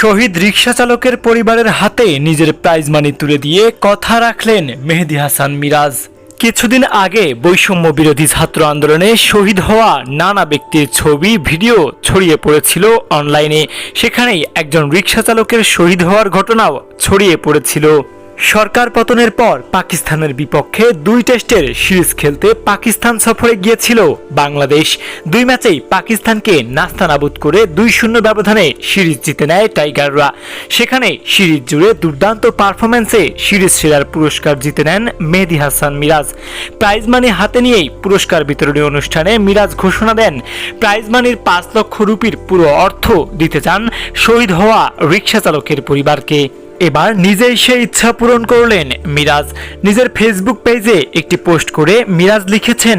শহীদ রিক্সা চালকের পরিবারের হাতে নিজের প্রাইজ মানি তুলে দিয়ে কথা রাখলেন মেহেদি হাসান মিরাজ। কিছুদিন আগে বৈষম্য বিরোধী ছাত্র আন্দোলনে শহীদ হওয়া নানা ব্যক্তির ছবি, ভিডিও ছড়িয়ে পড়েছিল অনলাইনে সেখানেই একজন রিক্সা চালকের শহীদ হওয়ার ঘটনাও ছড়িয়ে পড়েছিল। সরকার পতনের পর পাকিস্তানের বিপক্ষে দুই টেস্টের সিরিজ খেলতে পাকিস্তান সফরে গিয়েছিল বাংলাদেশ। দুই ম্যাচেই পাকিস্তানকে নাস্তানাবুদ করে দুই শূন্য ব্যবধানে সিরিজ জিতে নেয় টাইগাররা। সেখানে সিরিজ জুড়ে দুর্দান্ত পারফরম্যান্সে সিরিজ সেরার পুরস্কার জিতে নেন মেহেদি হাসান মিরাজ। প্রাইজ মানি হাতে নিয়েই পুরস্কার বিতরণী অনুষ্ঠানে মিরাজ ঘোষণা দেন, প্রাইজ মানির পাঁচ লক্ষ রুপির পুরো অর্থ দিতে চান শহীদ হওয়া রিক্সা চালকের পরিবারকে। এবার নিজেই সেই ইচ্ছা পূরণ করলেন মিরাজ। নিজের ফেসবুক পেজে একটি পোস্ট করে মিরাজ লিখেছেন,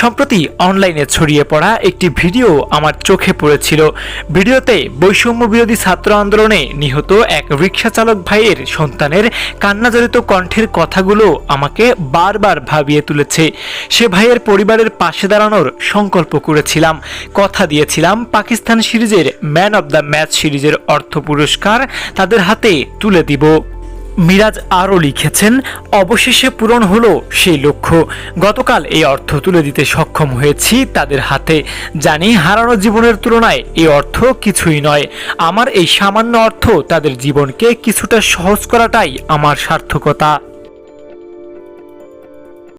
সম্প্রতি অনলাইনে ছড়িয়ে পড়া একটি ভিডিও আমার চোখে পড়েছিল। ভিডিওতে বৈষম্য বিরোধী ছাত্র আন্দোলনে নিহত এক রিক্সা চালক ভাইয়ের সন্তানের কান্নাজড়িত কণ্ঠের কথাগুলো আমাকে বারবার ভাবিয়ে তুলেছে। সে ভাইয়ের পরিবারের পাশে দাঁড়ানোর সংকল্প করেছিলাম। কথা দিয়েছিলাম পাকিস্তান সিরিজের ম্যান অব দ্য ম্যাচ সিরিজের অর্থ পুরস্কার তাদের হাতে তুলে দিব। মিরাজ আরও লিখেছেন, অবশেষে পূরণ হলো সেই লক্ষ্য। গতকাল এই অর্থ তুলে দিতে সক্ষম হয়েছি তাদের হাতে। জানি হারানো জীবনের তুলনায় এই অর্থ কিছুই নয়। আমার এই সামান্য অর্থ তাদের জীবনকে কিছুটা সহজ করাটাই আমার সার্থকতা।